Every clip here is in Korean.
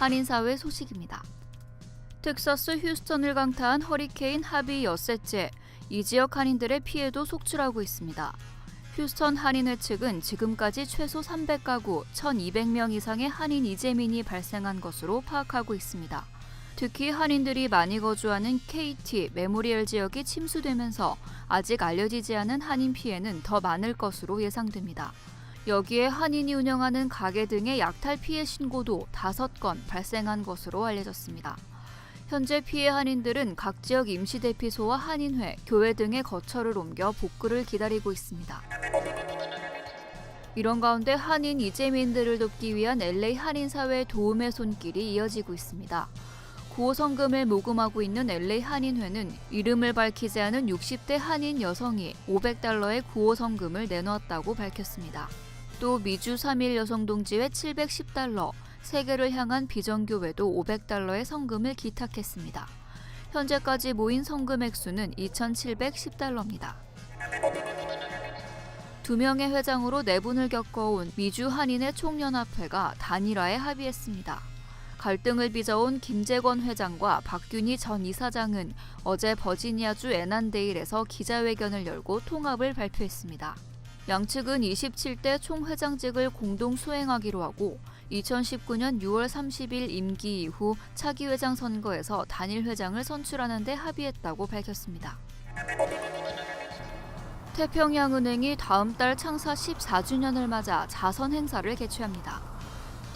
한인사회 소식입니다. 텍사스 휴스턴을 강타한 허리케인 하비 엿새째 이 지역 한인들의 피해도 속출하고 있습니다. 휴스턴 한인회 측은 지금까지 최소 300가구 1,200명 이상의 한인 이재민이 발생한 것으로 파악하고 있습니다. 특히 한인들이 많이 거주하는 KT 메모리얼 지역이 침수되면서 아직 알려지지 않은 한인 피해는 더 많을 것으로 예상됩니다. 여기에 한인이 운영하는 가게 등의 약탈 피해 신고도 5건 발생한 것으로 알려졌습니다. 현재 피해 한인들은 각 지역 임시대피소와 한인회, 교회 등의 거처를 옮겨 복구를 기다리고 있습니다. 이런 가운데 한인 이재민들을 돕기 위한 LA 한인 사회 도움의 손길이 이어지고 있습니다. 구호 성금을 모금하고 있는 LA 한인회는 이름을 밝히지 않은 60대 한인 여성이 500달러의 구호 성금을 내놓았다고 밝혔습니다. 또 미주 3일 여성동지회 710달러, 세계를 향한 비정교회도 500달러의 성금을 기탁했습니다. 현재까지 모인 성금 액 수는 2,710달러입니다. 두 명의 회장으로 내분을 겪어온 미주 한인의 총연합회가 단일화에 합의했습니다. 갈등을 빚어온 김재권 회장과 박균희 전 이사장은 어제 버지니아주 애난데일에서 기자회견을 열고 통합을 발표했습니다. 양측은 27대 총회장직을 공동 수행하기로 하고 2019년 6월 30일 임기 이후 차기 회장 선거에서 단일 회장을 선출하는 데 합의했다고 밝혔습니다. 태평양은행이 다음 달 창사 14주년을 맞아 자선 행사를 개최합니다.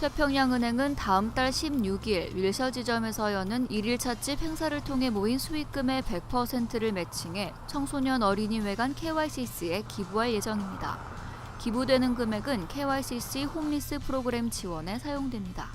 태평양은행은 다음 달 16일 윌셔 지점에서 여는 1일 찻집 행사를 통해 모인 수익금의 100%를 매칭해 청소년 어린이 외관 KYCC에 기부할 예정입니다. 기부되는 금액은 KYCC 홈리스 프로그램 지원에 사용됩니다.